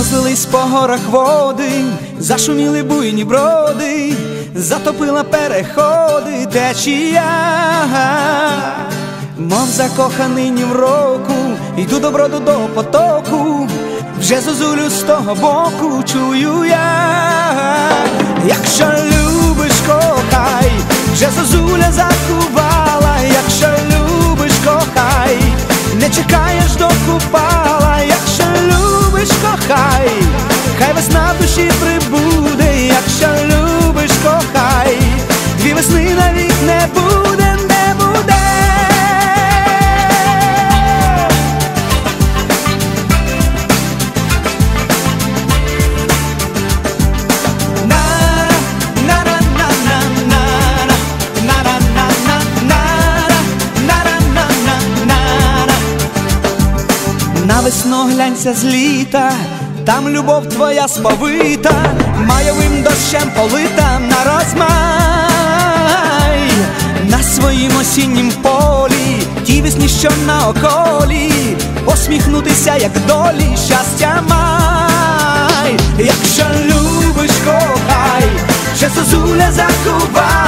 Розлились по горах води, зашуміли буйні броди, затопила переходи течія, мов закоханий ні в року, йду до броду до потоку, вже зозулю з того боку чую я, якщо весни навіть не буде, не буде. На весну глянься з літа, там любов твоя смовита, майовим дощем полита. Полі, ніщо на околі, посміхнутися, як долі, щастя май, якщо любиш, кохай, ще зозуля любиш.